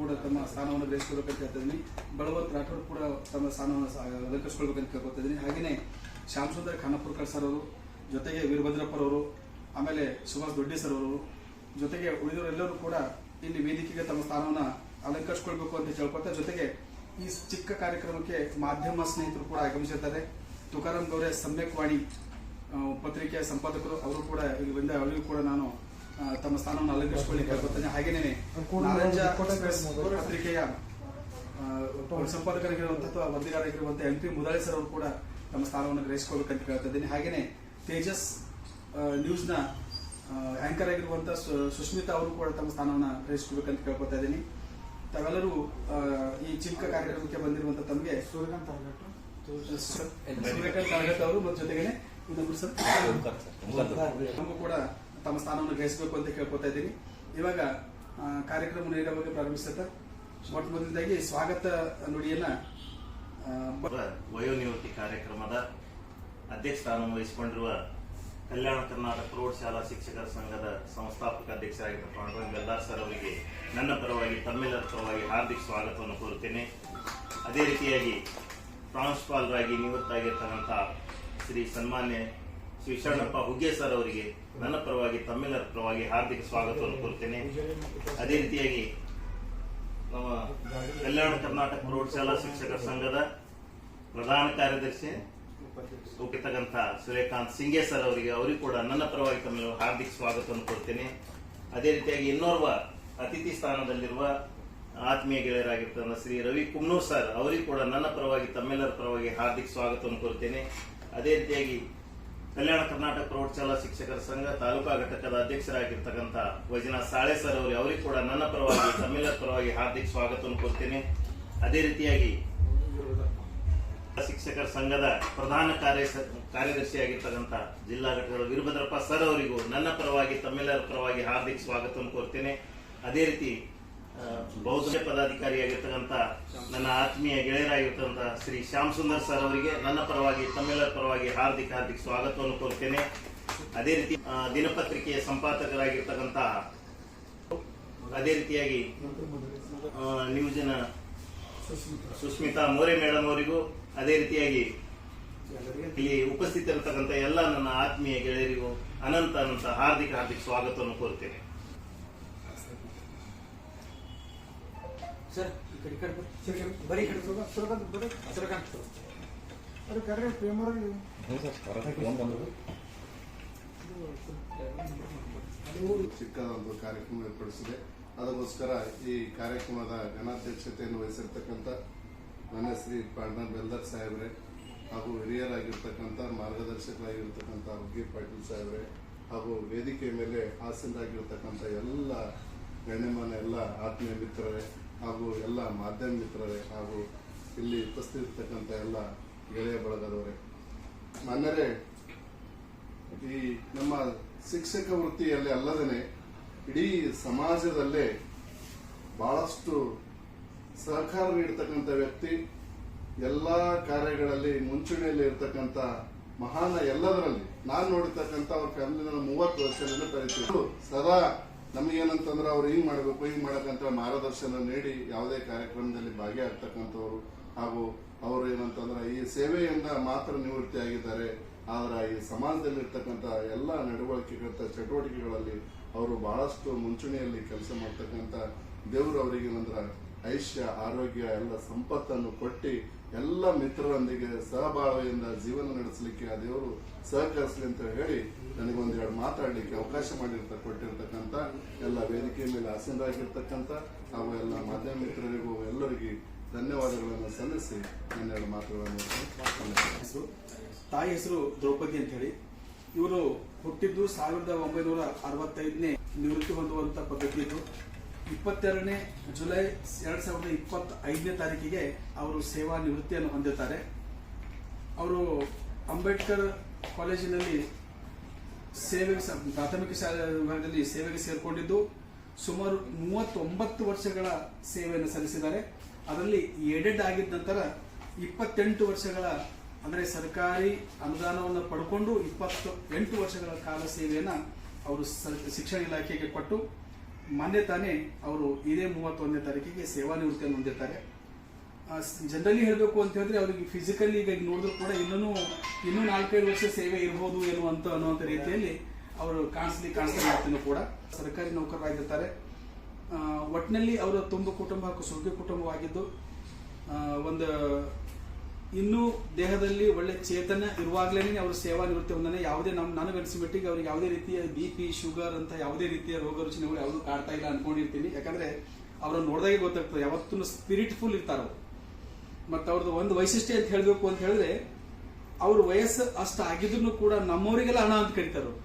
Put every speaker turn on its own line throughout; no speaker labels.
ಕೂಡ ತಮ್ಮ ಸ್ಥಾನವನ್ನು ಗ್ರಹಿಸ್ಕೊಳ್ಬೇಕಂತ ಹೇಳ್ತಾ ಇದ್ದೀನಿ ರಾಠೋಡ್ ಕೂಡ ತಮ್ಮ ಸ್ಥಾನವನ್ನು ಅಲಂಕರಿಸ್ಕೊಳ್ಬೇಕಂತ ಕೇಳ್ಕೊತಾ ಇದ್ದೀನಿ. ಹಾಗೆಯೇ ಶ್ಯಾಮ್ ಸುಂದರ್ ಖಾನಾಪುರ್ಕರ್ ಸರ್ ಅವರು ಜೊತೆಗೆ ವೀರಭದ್ರಪ್ಪರವರು, ಆಮೇಲೆ ಸುಭಾಷ್ ದೊಡ್ಡಿ ಸರ್ ಅವರು ಜೊತೆಗೆ ಉಳಿದವರೆಲ್ಲರೂ ಕೂಡ ಇಲ್ಲಿ ವೇದಿಕೆಗೆ ತಮ್ಮ ಸ್ಥಾನವನ್ನು ಅಲಂಕರಿಸ್ಕೊಳ್ಬೇಕು ಅಂತ ಕೇಳ್ಕೊತಾ ಜೊತೆಗೆ ಈ ಚಿಕ್ಕ ಕಾರ್ಯಕ್ರಮಕ್ಕೆ ಮಾಧ್ಯಮ ಸ್ನೇಹಿತರು ಕೂಡ ಆಗಮಿಸಿರ್ತಾರೆ. ತುಕಾರಾಮ್ ಗೌರೆ ಸಮ್ಯಕ್ ವಾಣಿ ಪತ್ರಿಕೆಯ ಸಂಪಾದಕರು, ಅವರು ಕೂಡ ಇಲ್ಲಿ ಬಂದ ಅವರಿಗೂ ಕೂಡ ನಾನು ತಮ್ಮ ಸ್ಥಾನವನ್ನು ಅಲಂಕರಿಸಿಕೊಳ್ಳಿ ಕೇಳ್ಕೊತೇನೆ ಹಾಗೇನೆ ನಾರಂಜ ಪತ್ರಿಕೆಯ ಆ, ಸಂಪಾದಕರಾಗಿರುವಂತಹ ಅಥವಾ ವರದಿಗಾರರಾಗಿರುವಂತಹ ಎಂ ಪಿ ಮುದಾಳಿ ಸರ್ ಅವರು ಕೂಡ ತಮ್ಮ ಸ್ಥಾನವನ್ನು ಗ್ರಹಿಸಿಕೊಳ್ಬೇಕಂತ ಕೇಳ್ತಾ ಇದ್ದೀನಿ. ಹಾಗೇನೆ ತೇಜಸ್ ನ್ಯೂಸ್ನ ಆಂಕರ್ ಆಗಿರುವಂತಹ ಸುಸ್ಮಿತಾ ಅವರು ಕೂಡ ತಮ್ಮ ಸ್ಥಾನವನ್ನು ಗ್ರಹಿಸಿಕೊಳ್ಬೇಕಂತ ಕೇಳ್ಕೊತಾ ಇದ್ದೀನಿ. ತಾವೆಲ್ಲರೂ ಆ, ಈ ಚಿಕ್ಕ ಕಾರ್ಯಕ್ರಮಕ್ಕೆ ಬಂದಿರುವಂತಹ ತಮಗೆ
ಸೂರ್ಯಕಾಂತ್
ಸೂರ್ಯಕಾಂತ್ ಅವರು ಮತ್ತು ಜೊತೆಗೆ ಇನ್ನೊಬ್ರು ಸರ್. ನಮಗೂ ಕೂಡ ತಮ್ಮ ಸ್ಥಾನವನ್ನು ಗ್ರಹಿಸಬೇಕು ಅಂತ ಕೇಳ್ಕೊತಾ ಇದ್ದೀನಿ. ಇವಾಗ ಕಾರ್ಯಕ್ರಮ ನೇರವಾಗಿ ಪ್ರಾರಂಭಿಸುತ್ತ? ಮೊಟ್ಟ ಮೊದಲದಾಗಿ ಸ್ವಾಗತ ನುಡಿಯನ್ನ
ವಯೋನಿವೃತ್ತಿ ಕಾರ್ಯಕ್ರಮದ ಅಧ್ಯಕ್ಷ ಸ್ಥಾನವನ್ನು ವಹಿಸಿಕೊಂಡಿರುವ ಕಲ್ಯಾಣ ಕರ್ನಾಟಕ ಪ್ರೌಢಶಾಲಾ ಶಿಕ್ಷಕರ ಸಂಘದ ಸಂಸ್ಥಾಪಕ ಅಧ್ಯಕ್ಷರಾಗಿರ್ತಕ್ಕಂಥ ಗಲ್ದಾರ್ ಸರ್ ಅವರಿಗೆ ನನ್ನ ಪರವಾಗಿ ತಮ್ಮೆಲ್ಲರ ಪರವಾಗಿ ಹಾರ್ದಿಕ ಸ್ವಾಗತವನ್ನು ಕೋರುತ್ತೇನೆ. ಅದೇ ರೀತಿಯಾಗಿ ಪ್ರಾಂಶುಪಾಲರಾಗಿ ನಿವೃತ್ತಾಗಿರ್ತಕ್ಕಂಥ ಶ್ರೀ ಸನ್ಮಾನ್ಯ ಶ್ರೀ ಶರಣಪ್ಪ ಹುಗ್ಗೆ ಸರ್ ಅವರಿಗೆ ನನ್ನ ಪರವಾಗಿ, ತಮ್ಮೆಲ್ಲರ ಪರವಾಗಿ ಹಾರ್ದಿಕ ಸ್ವಾಗತವನ್ನು ಕೋರುತ್ತೇನೆ. ಅದೇ ರೀತಿಯಾಗಿ ನಮ್ಮ ಕಲ್ಯಾಣ ಕರ್ನಾಟಕ ಪ್ರೌಢಶಾಲಾ ಶಿಕ್ಷಕರ ಸಂಘದ ಪ್ರಧಾನ ಕಾರ್ಯದರ್ಶಿ ಹೋಗಿರ್ತಕ್ಕಂಥ ಸೂರ್ಯಕಾಂತ್ ಸಿಂಗೆ ಸರ್ ಅವರಿಗೆ ಅವರಿಗೂ ಕೂಡ ನನ್ನ ಪರವಾಗಿ ತಮ್ಮ ಹಾರ್ದಿಕ ಸ್ವಾಗತವನ್ನು ಕೊಡ್ತೇನೆ ಅದೇ ರೀತಿಯಾಗಿ ಇನ್ನೋರ್ವ ಅತಿಥಿ ಸ್ಥಾನದಲ್ಲಿರುವ ಆತ್ಮೀಯ ಗೆಳೆಯರಾಗಿರ್ತಕ್ಕಂಥ ಶ್ರೀ ರವಿ ಕುಮ್ನೂರ್ ಸರ್ ಅವರಿಗೂ ಕೂಡ ನನ್ನ ಪರವಾಗಿ, ತಮ್ಮೆಲ್ಲರ ಪರವಾಗಿ ಹಾರ್ದಿಕ ಸ್ವಾಗತವನ್ನು ಕೊಡ್ತೇನೆ ಅದೇ ರೀತಿಯಾಗಿ ಕಲ್ಯಾಣ ಕರ್ನಾಟಕ ಪ್ರೌಢಶಾಲಾ ಶಿಕ್ಷಕರ ಸಂಘ ತಾಲೂಕಾ ಘಟಕದ ಅಧ್ಯಕ್ಷರಾಗಿರ್ತಕ್ಕಂಥ ವೈಜನಾಥ್ ಸಾಳೆ ಸರ್ ಅವರು, ಅವರಿಗೆ ಕೂಡ ನನ್ನ ಪರವಾಗಿ ತಮ್ಮೆಲ್ಲರ ಪರವಾಗಿ ಹಾರ್ದಿಕ ಸ್ವಾಗತವನ್ನು ಕೊಡ್ತೇನೆ. ಅದೇ ರೀತಿಯಾಗಿ ಶಿಕ್ಷಕರ ಸಂಘದ ಪ್ರಧಾನ ಕಾರ್ಯ ಕಾರ್ಯದರ್ಶಿಯಾಗಿರ್ತಕ್ಕಂಥ ಜಿಲ್ಲಾ ಘಟಕದ ವೀರಭದ್ರಪ್ಪ ಸರ್ ಅವರಿಗೂ ನನ್ನ ಪರವಾಗಿ ತಮ್ಮೆಲ್ಲರ ಪರವಾಗಿ ಹಾರ್ದಿಕ ಸ್ವಾಗತವನ್ನು ಕೋರ್ತೇನೆ ಅದೇ ರೀತಿ ಬೌದ್ಧ ಪದಾಧಿಕಾರಿಯಾಗಿರ್ತಕ್ಕಂಥ ನನ್ನ ಆತ್ಮೀಯ ಗೆಳೆಯರಾಗಿರ್ತಕ್ಕಂಥ ಶ್ರೀ ಶ್ಯಾಮ್ ಸುಂದರ್ ಸರ್ ಅವರಿಗೆ ನನ್ನ ಪರವಾಗಿ ತಮ್ಮೆಲ್ಲರ ಪರವಾಗಿ ಹಾರ್ದಿಕ ಹಾರ್ದಿಕ ಸ್ವಾಗತವನ್ನು ಕೋರ್ತೇನೆ ಅದೇ ರೀತಿ ದಿನಪತ್ರಿಕೆಯ ಸಂಪಾದಕರಾಗಿರ್ತಕ್ಕಂಥ ಅದೇ ರೀತಿಯಾಗಿ ಆ, ಜನ ಸುಸ್ಮಿತಾ ಮೋರೆ ಮೇಡಮ್ ಅವರಿಗೂ ಅದೇ ರೀತಿಯಾಗಿ ಇಲ್ಲಿ ಉಪಸ್ಥಿತರಿರ್ತಕ್ಕಂಥ ಎಲ್ಲ ನನ್ನ ಆತ್ಮೀಯ ಗೆಳೆಯರಿಗೂ ಅನಂತ ಅನಂತ ಹಾರ್ದಿಕ ಹಾರ್ದಿಕ ಸ್ವಾಗತವನ್ನು ಕೋರುತ್ತೇನೆ.
ಸರ್ ಈ ಕಡೆ ಈ ಕಡೆ ಬರ್ರಿ. ಬರೀ ಈ ಕಡೆ ಸೂರ್ಯಕಾಂತ್ ಸೂರ್ಯಕಾಂತ್ ಬರ್ರಿ ಸೂರ್ಯಕಾಂತ್ ಅರೆ ಕರ್ರಿ ಪ್ರೇಮರಲ್ಲಿ
ಚಿಕ್ಕದೊಂದು ಕಾರ್ಯಕ್ರಮ ಏರ್ಪಡಿಸಿದೆ. ಅದಕ್ಕೋಸ್ಕರ ಈ ಕಾರ್ಯಕ್ರಮದ ಘನಾಧ್ಯಕ್ಷತೆಯನ್ನು ವಹಿಸಿರ್ತಕ್ಕಂಥ ನನ್ನ ಶ್ರೀ ಪಾಂಡನ್ ಬೆಲ್ದರ್ ಸಾಹೇಬ್ರೆ ಹಾಗೂ ಹಿರಿಯರಾಗಿರ್ತಕ್ಕಂಥ ಮಾರ್ಗದರ್ಶಕರಾಗಿರ್ತಕ್ಕಂಥ ಹುಗ್ಗಿ ಪಾಟೀಲ್ ಸಾಹೇಬ್ರೆ ಹಾಗೂ ವೇದಿಕೆ ಮೇಲೆ ಆಸೀನರಾಗಿರ್ತಕ್ಕಂಥ ಎಲ್ಲ ಗಣ್ಯಮಾನ ಎಲ್ಲ ಆತ್ಮೀಯ ಮಿತ್ರರೇ ಹಾಗೂ ಎಲ್ಲ ಮಾಧ್ಯಮ ಮಿತ್ರರೇ ಹಾಗೂ ಇಲ್ಲಿ ಉಪಸ್ಥಿತಿರ್ತಕ್ಕಂಥ ಎಲ್ಲ ಗೆಳೆಯ ಬಳಗದವರೇ. ಮಾನ್ಯರೇ, ಈ ನಮ್ಮ ಶಿಕ್ಷಕ ವೃತ್ತಿಯಲ್ಲಿ ಅಲ್ಲದೇ ಇಡೀ ಸಮಾಜದಲ್ಲೇ ಬಹಳಷ್ಟು ಸಹಕಾರ ನೀಡತಕ್ಕಂಥ ವ್ಯಕ್ತಿ, ಎಲ್ಲ ಕಾರ್ಯಗಳಲ್ಲಿ ಮುಂಚೂಣಿಯಲ್ಲಿ ಇರತಕ್ಕಂಥ ಮಹಾನ ಎಲ್ಲದರಲ್ಲಿ, ನಾನು ನೋಡಿರ್ತಕ್ಕಂಥ ಅವ್ರ ಫ್ಯಾಮಿಲಿ ಮೂವತ್ತು ವರ್ಷದಿಂದ ಕರಿತೀವಿ ಸದಾ ನಮಗೇನಂತಂದ್ರೆ ಅವ್ರು ಹಿಂಗ್ ಮಾಡಬೇಕು, ಹಿಂಗ್ ಮಾಡಕ್ಕಂತ ಮಾರ್ಗದರ್ಶನ ನೀಡಿ ಯಾವುದೇ ಕಾರ್ಯಕ್ರಮದಲ್ಲಿ ಭಾಗಿಯಾಗ್ತಕ್ಕಂಥವ್ರು ಹಾಗೂ ಅವರು ಏನಂತಂದ್ರೆ ಈ ಸೇವೆಯಿಂದ ಮಾತ್ರ ನಿವೃತ್ತಿ ಆಗಿದ್ದಾರೆ ಆದ್ರೆ ಈ ಸಮಾಜದಲ್ಲಿ ಇರ್ತಕ್ಕಂಥ ಎಲ್ಲ ನಡವಳಿಕೆಗಳ ಚಟುವಟಿಕೆಗಳಲ್ಲಿ ಅವರು ಬಹಳಷ್ಟು ಮುಂಚೂಣಿಯಲ್ಲಿ ಕೆಲಸ ಮಾಡ್ತಕ್ಕಂಥ ದೇವರು ಅವರಿಗೆ ಏನಂದ್ರೆ ಐಶ್ಯ ಆರೋಗ್ಯ, ಎಲ್ಲ ಸಂಪತ್ತನ್ನು ಕೊಟ್ಟಿ ಎಲ್ಲ ಮಿತ್ರರೊಂದಿಗೆ ಸಹಬಾಳ್ವೆಯಿಂದ ಜೀವನ ನಡೆಸಲಿಕ್ಕೆ ಆ ದೇವರು ಸಹಕರಿಸಲಿ ಅಂತ ಹೇಳಿ ನನಗೊಂದು ಎರಡು ಮಾತಾಡಲಿಕ್ಕೆ ಅವಕಾಶ ಮಾಡಿರ್ತ, ಕೊಟ್ಟಿರ್ತಕ್ಕಂಥ ಎಲ್ಲ ವೇದಿಕೆ ಮೇಲೆ ಆಸೀನರಾಗಿರ್ತಕ್ಕಂಥ ಹಾಗೂ ಎಲ್ಲ ಮಾಧ್ಯಮ ಮಿತ್ರರಿಗೂ ಎಲ್ಲರಿಗೂ ಧನ್ಯವಾದಗಳನ್ನು ಸಲ್ಲಿಸಿ ನನ್ನೆರಡು ಮಾತುಗಳನ್ನು
ತಾಯಿ ಹೆಸರು ದ್ರೌಪದಿ ಅಂತ ಹೇಳಿ ಇವರು ಹುಟ್ಟಿದ್ದು ಸಾವಿರದ ಒಂಬೈನೂರ ಅರವತ್ತೈದನೇ ನಿವೃತ್ತಿ ಹೊಂದುವಂತ ಪದ್ಧತಿ ಇದು. ಇಪ್ಪತ್ತೆರಡನೇ ಜುಲೈ ಎರಡ್ ಸಾವಿರದ ಇಪ್ಪತ್ತ ಐದನೇ ತಾರೀಕಿಗೆ ಅವರು ಸೇವಾ ನಿವೃತ್ತಿಯನ್ನು ಹೊಂದಿದ್ದಾರೆ ಅವರು ಅಂಬೇಡ್ಕರ್ ಕಾಲೇಜಿನಲ್ಲಿ ಸೇವೆಗೆ ಪ್ರಾಥಮಿಕ ಶಾಲೆ ವಿಭಾಗದಲ್ಲಿ ಸೇವೆಗೆ ಸೇರಿಕೊಂಡಿದ್ದು, ಸುಮಾರು ಮೂವತ್ತೊಂಬತ್ತು ವರ್ಷಗಳ ಸೇವೆಯನ್ನು ಸಲ್ಲಿಸಿದ್ದಾರೆ. ಅದರಲ್ಲಿ ಎಡೆಡ್ ಆಗಿದ್ದ ನಂತರ ಇಪ್ಪತ್ತೆಂಟು ವರ್ಷಗಳ, ಅಂದರೆ ಸರ್ಕಾರಿ ಅನುದಾನವನ್ನು ಪಡ್ಕೊಂಡು ಇಪ್ಪತ್ತು ಎಂಟು ವರ್ಷಗಳ ಕಾಲ ಸೇವೆಯನ್ನು ಅವರು ಸ- ಶಿಕ್ಷಣ ಇಲಾಖೆಗೆ ಕೊಟ್ಟು ಮೊನ್ನೆ ತಾನೇ ಅವರು ಇದೇ ಮೂವತ್ತೊಂದನೇ ತಾರೀಕಿಗೆ ಸೇವಾನಿವೃತ್ತಿಯನ್ನು ಹೊಂದಿರ್ತಾರೆ. ಜನರಲಿ ಹೇಳಬೇಕು ಅಂತ ಹೇಳಿದ್ರೆ ಅವರಿಗೆ ಫಿಸಿಕಲಿ ಈಗ ನೋಡಿದ್ರು ಕೂಡ ಇನ್ನೂ ಇನ್ನೂ ನಾಲ್ಕೈದು ವರ್ಷ ಸೇವೆ ಇರ್ಬೋದು ಏನು ಅಂತ ಅನ್ನುವಂಥ ರೀತಿಯಲ್ಲಿ ಅವರು ಕಾಣಿಸ್ಲಿ ಕಾಣಿಸ್ತಾ ಕೂಡ. ಸರ್ಕಾರಿ ನೌಕರರಾಗಿರ್ತಾರೆ. ಒಟ್ಟಿನಲ್ಲಿ ಅವರ ತುಂಬ ಕುಟುಂಬ ಸುಖಿ ಕುಟುಂಬವಾಗಿದ್ದು ಒಂದು ಇನ್ನೂ ದೇಹದಲ್ಲಿ ಒಳ್ಳೆ ಚೇತನ ಇರುವಾಗಲೇ ಅವರು ಸೇವಾ ನಿವೃತ್ತಿ ಹೊಂದನೆ. ಯಾವುದೇ ನಮ್ಮ ನನಗೆ ಮಟ್ಟಿಗೆ ಅವ್ರಿಗೆ ಯಾವುದೇ ರೀತಿಯ ಬಿ ಪಿ ಶುಗರ್ ಅಂತ ಯಾವುದೇ ರೀತಿಯ ರೋಗ ರುಚಿನಗಳು ಯಾವುದೂ ಕಾಡ್ತಾ ಇಲ್ಲ ಅನ್ಕೊಂಡಿರ್ತೀನಿ. ಯಾಕಂದ್ರೆ ಅವ್ರನ್ನ ನೋಡಿದಾಗೆ ಗೊತ್ತಾಗ್ತದೆ. ಯಾವತ್ತೂ ಸ್ಪಿರಿಟ್ಫುಲ್ ಇರ್ತಾರೆ. ಅವರು ಮತ್ತು ಅವ್ರದ್ದು ಒಂದು ವೈಶಿಷ್ಟ್ಯ ಅಂತ ಹೇಳಬೇಕು ಅಂತ ಹೇಳಿದ್ರೆ, ಅವ್ರ ವಯಸ್ಸು ಅಷ್ಟು ಆಗಿದ್ರು ಕೂಡ ನಮ್ಮವರಿಗೆಲ್ಲ ಹಣ ಅಂತ ಕರೀತಾರೆ.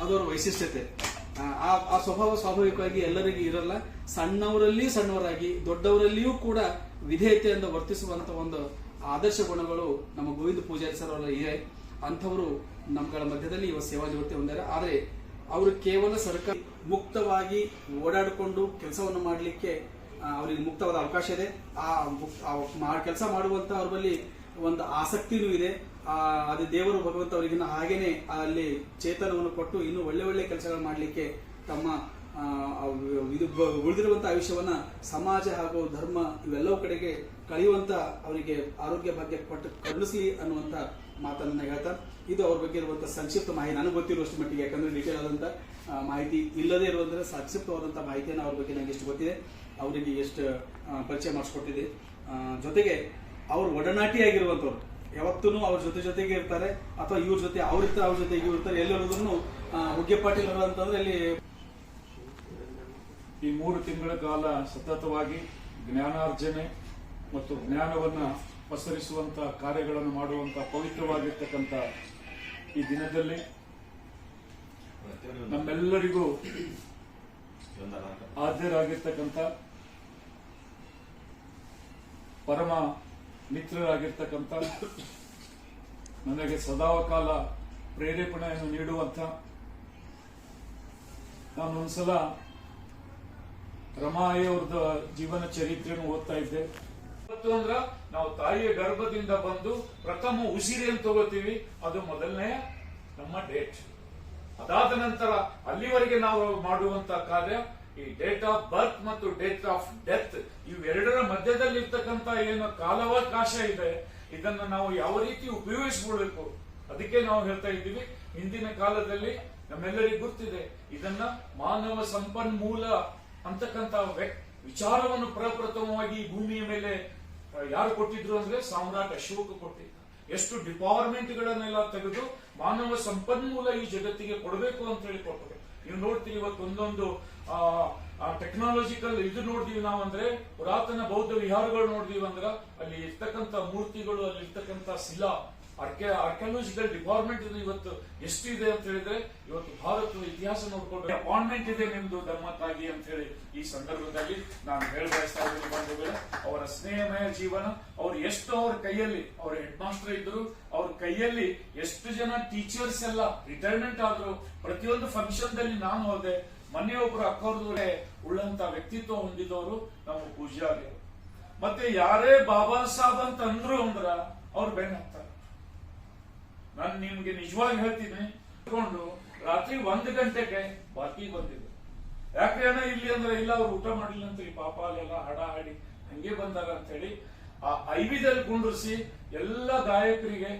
ಅದು ಅವ್ರ ವೈಶಿಷ್ಟ್ಯತೆ. ಆ ಆ ಸ್ವಭಾವ ಸ್ವಾಭಾವಿಕವಾಗಿ ಎಲ್ಲರಿಗೂ ಇರಲ್ಲ. ಸಣ್ಣವರಲ್ಲಿ ಸಣ್ಣವರಾಗಿ, ದೊಡ್ಡವರಲ್ಲಿಯೂ ಕೂಡ ವಿಧೇಯತೆಯಿಂದ ವರ್ತಿಸುವಂತ ಒಂದು ಆದರ್ಶ ಗುಣಗಳು ನಮ್ಮ ಗೋವಿಂದ ಪೂಜಾರಿ ಸರ್ ಅವರ ಇದೆ. ಅಂಥವರು ನಮ್ಗಳ ಮಧ್ಯದಲ್ಲಿ ಇವ ಸೇವಾ ನಿವೃತ್ತಿ ಹೊಂದಿದ್ದಾರೆ ಆದರೆ ಅವರು ಕೇವಲ ಸರ್ಕಾರ ಮುಕ್ತವಾಗಿ ಓಡಾಡಿಕೊಂಡು ಕೆಲಸವನ್ನು ಮಾಡಲಿಕ್ಕೆ ಅವರಿಗೆ ಮುಕ್ತವಾದ ಅವಕಾಶ ಇದೆ. ಆ ಕೆಲಸ ಮಾಡುವಂತ ಅವರಲ್ಲಿ ಒಂದು ಆಸಕ್ತಿನೂ ಇದೆ. ಅದು ದೇವರು ಭಗವಂತ ಅವರಿಗಿನ್ನ ಹಾಗೇನೆ ಅಲ್ಲಿ ಚೇತನವನ್ನು ಕೊಟ್ಟು ಇನ್ನೂ ಒಳ್ಳೆ ಒಳ್ಳೆ ಕೆಲಸಗಳು ಮಾಡಲಿಕ್ಕೆ ತಮ್ಮ ಇದು ಬ- ಉಳಿದಿರುವಂತ ಆಯುಷ್ಯವನ್ನ ಸಮಾಜ ಹಾಗೂ ಧರ್ಮ ಇವೆಲ್ಲವೂ ಕಡೆಗೆ ಕಳೆಯುವಂತ ಅವರಿಗೆ ಆರೋಗ್ಯ ಭಾಗ್ಯ ಕೊಟ್ಟು ಕರುಣಿಸಲಿ ಅನ್ನುವಂತ ಮಾತನ್ನ ಹೇಳ್ತಾ ಇದು ಅವ್ರ ಬಗ್ಗೆ ಇರುವಂತ ಸಂಕ್ಷಿಪ್ತ ಮಾಹಿತಿ. ನನಗೆ ಗೊತ್ತಿರುವಷ್ಟು ಮಟ್ಟಿಗೆ, ಯಾಕಂದ್ರೆ ಡೀಟೇಲ್ ಆದಂತ ಮಾಹಿತಿ ಇಲ್ಲದೆ ಇರುವಂದ್ರೆ ಸಂಕ್ಷಿಪ್ತವಾದಂತಹ ಮಾಹಿತಿಯನ್ನು ಅವ್ರ ಬಗ್ಗೆ ನನಗೆ ಎಷ್ಟು ಗೊತ್ತಿದೆ. ಅವರಿಗೆ ಎಷ್ಟು ಪರಿಚಯ ಮಾಡಿಸ್ಕೊಟ್ಟಿದೆ. ಜೊತೆಗೆ ಅವ್ರು ಒಡನಾಟಿಯಾಗಿರುವಂತವ್ರು ಯಾವತ್ತೂ ಅವ್ರ ಜೊತೆ ಜೊತೆಗೆ ಇರ್ತಾರೆ, ಅಥವಾ ಇವ್ರ ಜೊತೆ ಅವ್ರ ಇರ್ತಾರೆ ಅವ್ರ ಜೊತೆ ಇವ್ರು ಇರ್ತಾರೆ ಎಲ್ಲರೂ ಉಗ್ಗೆ ಪಾಟೀಲ್ ಅಂತಂದ್ರೆ ಅಲ್ಲಿ
ಈ ಮೂರು ತಿಂಗಳ ಕಾಲ ಸತತವಾಗಿ ಜ್ಞಾನಾರ್ಜನೆ ಮತ್ತು ಜ್ಞಾನವನ್ನ ಪಸರಿಸುವಂತಹ ಕಾರ್ಯಗಳನ್ನು ಮಾಡುವಂತಹ ಪವಿತ್ರವಾಗಿರ್ತಕ್ಕಂಥ ಈ ದಿನದಲ್ಲಿ ನಮ್ಮೆಲ್ಲರಿಗೂ ಆದ್ಯರಾಗಿರ್ತಕ್ಕಂಥ ಪರಮ ಮಿತ್ರರಾಗಿರ್ತಕ್ಕಂಥ ನನಗೆ ಸದಾಕಾಲ ಪ್ರೇರೇಪಣೆಯನ್ನು ನೀಡುವಂಥ ನಾನು ಒಂದ್ಸಲ ರಮಾಯಿ ಅವ್ರದ ಜೀವನ ಚರಿತ್ರೆಯನ್ನು ಓದ್ತಾ ಇದ್ದೆ. ಅಂದ್ರ ನಾವು ತಾಯಿಯ ಗರ್ಭದಿಂದ ಬಂದು ಪ್ರಥಮ ಉಸಿರಿಯನ್ನು ತಗೋತೀವಿ. ಅದು ಮೊದಲನೇ ನಮ್ಮ ಡೇಟ್. ಅದಾದ ನಂತರ ಅಲ್ಲಿವರೆಗೆ ನಾವು ಮಾಡುವಂತ ಕಾರ್ಯ ಈ ಡೇಟ್ ಆಫ್ ಬರ್ತ್ ಮತ್ತು ಡೇಟ್ ಆಫ್ ಡೆತ್ ಇವೆರಡರ ಮಧ್ಯದಲ್ಲಿ ಇರ್ತಕ್ಕಂತ ಏನು ಕಾಲಾವಕಾಶ ಇದೆ. ಇದನ್ನ ನಾವು ಯಾವ ರೀತಿ ಉಪಯೋಗಿಸ್ಕೊಳ್ಬೇಕು? ಅದಕ್ಕೆ ನಾವು ಹೇಳ್ತಾ ಇದ್ದೀವಿ. ಹಿಂದಿನ ಕಾಲದಲ್ಲಿ ನಮ್ಮೆಲ್ಲರಿಗೂ ಗೊತ್ತಿದೆ. ಇದನ್ನ ಮಾನವ ಸಂಪನ್ಮೂಲ ಅಂತಕ್ಕಂತ ವಿಚಾರವನ್ನು ಪ್ರಪ್ರಥಮವಾಗಿ ಭೂಮಿಯ ಮೇಲೆ ಯಾರು ಕೊಟ್ಟಿದ್ರು ಅಂದ್ರೆ ಸಾಮ್ರಾಟ್ ಅಶೋಕ ಕೊಟ್ಟಿದ್ದ. ಎಷ್ಟು ಡಿಪಾರ್ಟ್ಮೆಂಟ್ ಗಳನ್ನೆಲ್ಲ ತೆಗೆದು ಮಾನವ ಸಂಪನ್ಮೂಲ ಈ ಜಗತ್ತಿಗೆ ಕೊಡಬೇಕು ಅಂತ ಹೇಳಿ ಕೊಟ್ಟರು. ನೀವು ನೋಡ್ತೀರಿ ಇವತ್ತು ಒಂದೊಂದು ಟೆಕ್ನಾಲಜಿಕಲ್ ಇದು ನೋಡ್ತೀವಿ ನಾವು ಅಂದ್ರೆ ಪುರಾತನ ಬೌದ್ಧ ವಿಹಾರಗಳು ನೋಡ್ದೀವಿ ಅಂದ್ರೆ ಅಲ್ಲಿ ಇರ್ತಕ್ಕಂಥ ಮೂರ್ತಿಗಳು, ಅಲ್ಲಿ ಇರ್ತಕ್ಕಂಥ ಶಿಲಾ ಆರ್ಕೆ ಆರ್ಕಿಯಾಲಜಿಕಲ್ ಡಿಪಾರ್ಟ್ಮೆಂಟ್ ಇದು ಇವತ್ತು ಎಷ್ಟು ಇದೆ ಅಂತ ಹೇಳಿದ್ರೆ, ಇವತ್ತು ಭಾರತದ ಇತಿಹಾಸ ನೋಡ್ಕೊಂಡು ಅಪಾಯಿಂಟ್ಮೆಂಟ್ ಇದೆ ನಿಮ್ದು ಧರ್ಮಕ್ಕಾಗಿ ಅಂತ ಹೇಳಿ ಈ ಸಂದರ್ಭದಲ್ಲಿ ನಾನು ಹೇಳ ಬಯಸ್ತಾ ಇದ್ದೀನಿ ಬಂಧುಗಳ. ಅವರ ಸ್ನೇಹಮಯ ಜೀವನ, ಅವ್ರು ಎಷ್ಟು ಅವ್ರ ಕೈಯಲ್ಲಿ, ಅವ್ರ ಹೆಡ್ ಮಾಸ್ಟರ್ ಇದ್ರು, ಅವ್ರ ಕೈಯಲ್ಲಿ ಎಷ್ಟು ಜನ ಟೀಚರ್ಸ್ ಎಲ್ಲ ರಿಟೈರ್ಮೆಂಟ್ ಆದ್ರು, ಪ್ರತಿಯೊಂದು ಫಂಕ್ಷನ್ ದಲ್ಲಿ ನಾನು ಹೋದೆ. ಮನೆಯೊಬ್ಬರು ಒಬ್ರು ಅಕ್ಕವ್ರದ್ದು ಉಳ್ಳಂತ ವ್ಯಕ್ತಿತ್ವ ಹೊಂದಿದವರು ನಮ್ಮ ಪೂಜಾರಿ ಮತ್ತೆ ಯಾರೇ ಬಾಬಾ ಸಾಬ್ ಅಂತ ಅಂದ್ರು ಅಂದ್ರ ಅವ್ರು ಹತ್ತಾರೆ ನಾನು ನಿಮ್ಗೆ ನಿಜವಾಗಿ ಹೇಳ್ತೀನಿ ಕೊಂಡು ರಾತ್ರಿ ಒಂದು ಗಂಟೆಗೆ ಬಾಕಿ ಬಂದಿದ್ದು. ಯಾಕೆ ಅಣ್ಣ ಇಲ್ಲಿ ಅಂದ್ರೆ ಇಲ್ಲ, ಅವ್ರು ಊಟ ಮಾಡಿಲ್ಲ ಅಂತ ಈ ಪಾಪ ಅಲ್ಲೆಲ್ಲ ಹಡ ಹಾಡಿ ಹಂಗೆ ಬಂದಾಗ ಅಂತ ಹೇಳಿ ಆ ಐವಿದಲ್ಲಿ ಕುಂಡ್ರಿಸಿ ಎಲ್ಲ ಗಾಯಕರಿಗೆ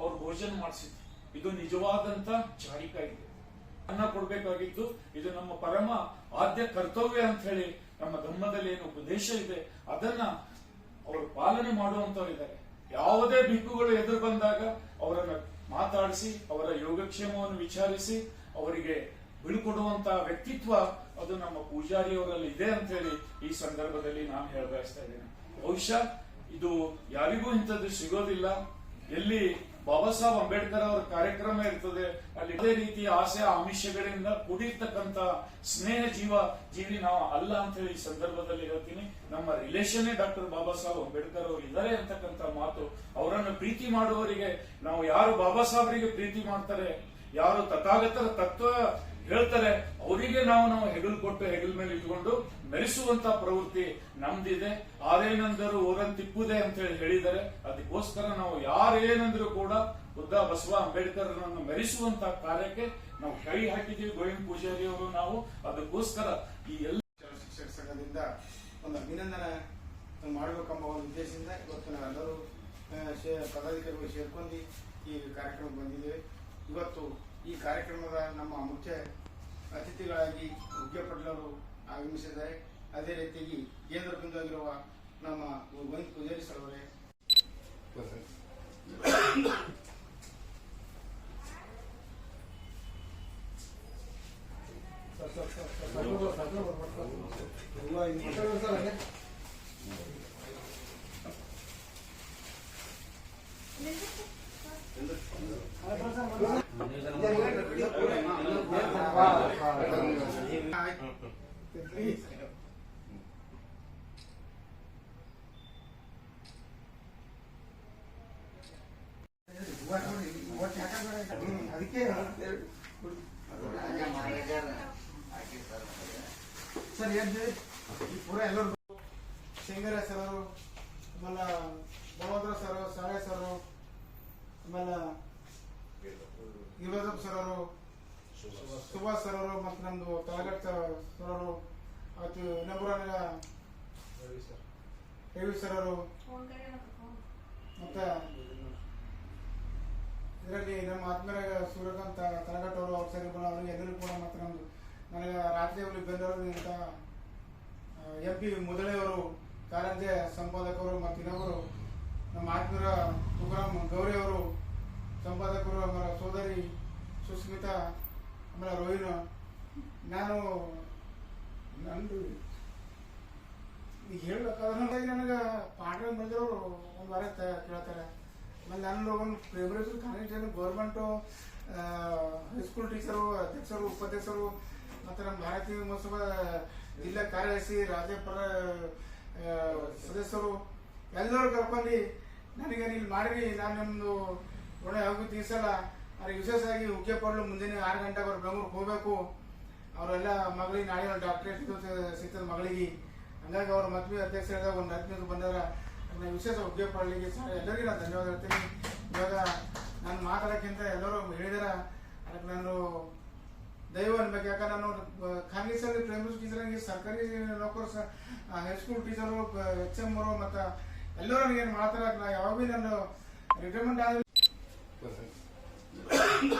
ಅವ್ರು ಭೋಜನ ಮಾಡಿಸಿದ್ರು. ಇದು ನಿಜವಾದಂತ ಚಾರಿಕ ಇದೆ ಅನ್ನ ಕೊಡ್ಬೇಕಾಗಿದ್ದು, ಇದು ನಮ್ಮ ಪರಮ ಆದ್ಯ ಕರ್ತವ್ಯ ಅಂತ ಹೇಳಿ ನಮ್ಮ ಧರ್ಮದಲ್ಲಿ ಏನು ಉಪದೇಶ ಇದೆ, ಅದನ್ನ ಅವರು ಪಾಲನೆ ಮಾಡುವಂತವರಿದ್ದಾರೆ. ಯಾವುದೇ ಬಿಕ್ಕುಗಳು ಎದುರು ಬಂದಾಗ ಅವರನ್ನ ಮಾತಾಡಿಸಿ, ಅವರ ಯೋಗಕ್ಷೇಮವನ್ನು ವಿಚಾರಿಸಿ, ಅವರಿಗೆ ಬೀಳ್ಕೊಡುವಂತಹ ವ್ಯಕ್ತಿತ್ವ ಅದು ನಮ್ಮ ಪೂಜಾರಿಯವರಲ್ಲಿ ಇದೆ ಅಂತ ಹೇಳಿ ಈ ಸಂದರ್ಭದಲ್ಲಿ ನಾನು ಹೇಳಬಯಸ್ತಾ ಇದ್ದೇನೆ. ಬಹುಶಃ ಇದು ಯಾರಿಗೂ ಇಂಥದ್ದು ಸಿಗೋದಿಲ್ಲ. ಎಲ್ಲಿ ಬಾಬಾ ಸಾಹೇಬ್ ಅಂಬೇಡ್ಕರ್ ಅವರ ಕಾರ್ಯಕ್ರಮ ಇರ್ತದೆ. ಅಲ್ಲಿ ಅದೇ ರೀತಿ ಆಸೆ, ಆಮಿಷಗಳಿಂದ ಕೂಡಿರ್ತಕ್ಕಂತ ಸ್ನೇಹ ಜೀವ ಜೀವಿ ನಾವು ಅಲ್ಲ ಅಂತ ಹೇಳಿ ಈ ಸಂದರ್ಭದಲ್ಲಿ ಹೇಳ್ತೀನಿ. ನಮ್ಮ ರಿಲೇಷನ್ ಡಾಕ್ಟರ್ ಬಾಬಾ ಸಾಹೇಬ್ ಅಂಬೇಡ್ಕರ್ ಅವರು ಇದ್ದಾರೆ ಅಂತಕ್ಕಂತ ಮಾತು, ಅವರನ್ನು ಪ್ರೀತಿ ಮಾಡುವವರಿಗೆ ನಾವು ಯಾರು ಬಾಬಾ ಸಾಹೇಬರಿಗೆ ಪ್ರೀತಿ ಮಾಡ್ತಾರೆ, ಯಾರು ತಥಾಗತರ ತತ್ವ ಹೇಳ್ತಾರೆ, ಅವರಿಗೆ ನಾವು ನಾವು ಹೆಗಲು ಕೊಟ್ಟು ಹೆಗಲ ಮೇಲೆ ಇಟ್ಕೊಂಡು ಮೆರೆಸುವಂತ ಪ್ರವೃತ್ತಿ ನಮ್ದಿದೆ. ಆರೇನಂದರು ಊರಂತಿಪ್ಪುದೆ ಅಂತ ಹೇಳಿ ಹೇಳಿದ್ದಾರೆ. ಅದಕ್ಕೋಸ್ಕರ ನಾವು ಯಾರೇನಂದ್ರು ಕೂಡ ಬುದ್ಧ ಬಸವ ಅಂಬೇಡ್ಕರ್ ಮೆರೆಸುವಂತ ಕಾರ್ಯಕ್ಕೆ ನಾವು ಕೈ ಹಾಕಿದ್ದೀವಿ. ಗೋವಿಂದ ಪೂಜಾರಿ ಅವರು ನಾವು. ಅದಕ್ಕೋಸ್ಕರ ಈ ಎಲ್ಲ
ಶಿಕ್ಷಕ ಸಂಘದಿಂದ ಒಂದು ಅಭಿನಂದನೆ ಮಾಡಬೇಕೆಂಬ ಒಂದು ಉದ್ದೇಶದಿಂದ ಇವತ್ತು ನಾವೆಲ್ಲರೂ ಪದಾಧಿಕಾರಿಗಳು ಸೇರ್ಕೊಂಡು ಈ ಕಾರ್ಯಕ್ರಮ ಬಂದಿದ್ದೇವೆ. ಇವತ್ತು ಈ ಕಾರ್ಯಕ್ರಮದ ನಮ್ಮ ಮುಖ್ಯ ಅತಿಥಿಗಳಾಗಿ ಉಗ್ಯ ಆಗಮಿಸಿದ್ದಾರೆ ಅದೇ ರೀತಿಯಾಗಿ ಕೇಂದ್ರ ಬಿಂದುವಾಗಿರುವ ನಮ್ಮ ಗೋವಿಂದ ಪೂಜಾರಿ ಸರ್ ಅವರೇ ಅದಕ್ಕೆ ಸರ್ ಏನು ಈ ಪೂರ ಎಲ್ಲರೂ ಶೇಂಗರ ಸರ್ ಆಮೇಲೆ ಬಲವಂತರ ಸರ್ ಸಾಳೆ ಸರ್ ಆಮೇಲೆ ಯುವದಪ್ ಸರ್ ಅವರು ಸುಭಾಷ್ ಸರ್ ಅವರು ಮತ್ತು ನಮ್ದು ತಾಲಗಟ್ ಸರ್ ಅವರು ಮತ್ತು ಇನ್ನೊಬ್ಬರ ರವಿ ಸರ್. ಅವರು. ಮತ್ತೆ ಇದರಲ್ಲಿ ನಮ್ಮ ಆತ್ಮೀಯ ಸೂರ್ಯಕಾಂತ್ ತಲಗಟ್ ಅವರು ಅವ್ರ ಸರಿ ಬಂದ ಅವರಿಗೆ ಎಲ್ಲರಿಗೂ ಕೂಡ ಮತ್ತೆ ನಮ್ದು ನನಗೆ ಬೆಂದವರು ಅಂತ ಎಂ ಪಿ ಮುದಳೆಯವರು ಕಾರಂಜೆ ಸಂಪಾದಕರು ಮತ್ತು ಇನ್ನೊಬ್ಬರು ನಮ್ಮ ಆತ್ಮೀಯರ ತುಕಾರಾಮ್ ಗೌರಿ ಅವರು ಸಂಪಾದಕರು ಅವರ ಸೋದರಿ ಸುಸ್ಮಿತಾ ಆಮೇಲೆ ರೋಹಿಣ ನಾನು ನಂದು ಈಗ ಹೇಳ್ಬೇಕಾದ್ರೆ ನನಗೆ ಪಾಠ ಬಂದಿರೋರು ಒಂದು ವಾರ ಕೇಳ್ತಾರೆ. ಆಮೇಲೆ ನನ್ನ ಒಂದು primary school college government high school teacher ಅಧ್ಯಕ್ಷರು, ಉಪಾಧ್ಯಕ್ಷರು, ಮತ್ತು ನಮ್ಮ ಭಾರತೀಯ ಮಹೋತ್ಸವ ಜಿಲ್ಲಾ ಕಾರ್ಯದರ್ಶಿ ರಾಜ್ಯಪರ ಸದಸ್ಯರು ಎಲ್ಲರೂ ಕರ್ಕೊಂಡು ನನಗೆ ಇಲ್ಲಿ ಮಾಡಿರಿ, ನಾನು ನಿಮ್ಮದು ಒಳ್ಳೆ ಆಗುತ್ತೆ ಈ ಅವ್ರಿಗೆ ವಿಶೇಷವಾಗಿ ಉಕ್ಕೆ ಪಡ್ಲು ಮುಂದಿನ ಆರು ಗಂಟೆಗೆ ಅವ್ರು ಬೆಂಗಳೂರಿಗೆ ಹೋಗ್ಬೇಕು. ಅವರೆಲ್ಲ ಮಗಳಿಗೆ ನಾಳೆ ಒಂದು ಡಾಕ್ಟರೇಟ್ ಸಿಗ್ತದೆ ಮಗಳಿಗೆ. ಹಂಗಾಗಿ ಅವ್ರ ಮದುವೆ ಹೇಳಿದಾಗ ಒಂದು ಹದಿನೈದು ಬಂದಾರ ಅದನ್ನ ವಿಶೇಷ ಉದ್ಯೋಗ ಪಡಲಿಕ್ಕೆ ಸರ್, ಎಲ್ಲರಿಗೂ ನಾನು ಧನ್ಯವಾದ ಹೇಳ್ತೀನಿ. ಇವಾಗ ನಾನು ಮಾತಾಡೋಕ್ಕಿಂತ ಎಲ್ಲರೂ ಹೇಳಿದಾರ, ಅದಕ್ಕೆ ನಾನು ದೈವ ಅನ್ಬೇಕು. ಯಾಕಂದ್ರೆ ನಾನು ಖಾನಗಿ ಸರ್ ಪ್ರೈಮರಿ ಟೀಚರ್ ಸರ್ಕಾರಿ ನೌಕರು high school teacher H M ಅವರು ಮತ್ತು ಎಲ್ಲರೂ ನನಗೇನು ಮಾಡ್ತಾರೆ ನಾ ಯಾವಾಗ ಭೀ ನಾನು ರಿಟೈರ್ಮೆಂಟ್ ಆದ
Thank you.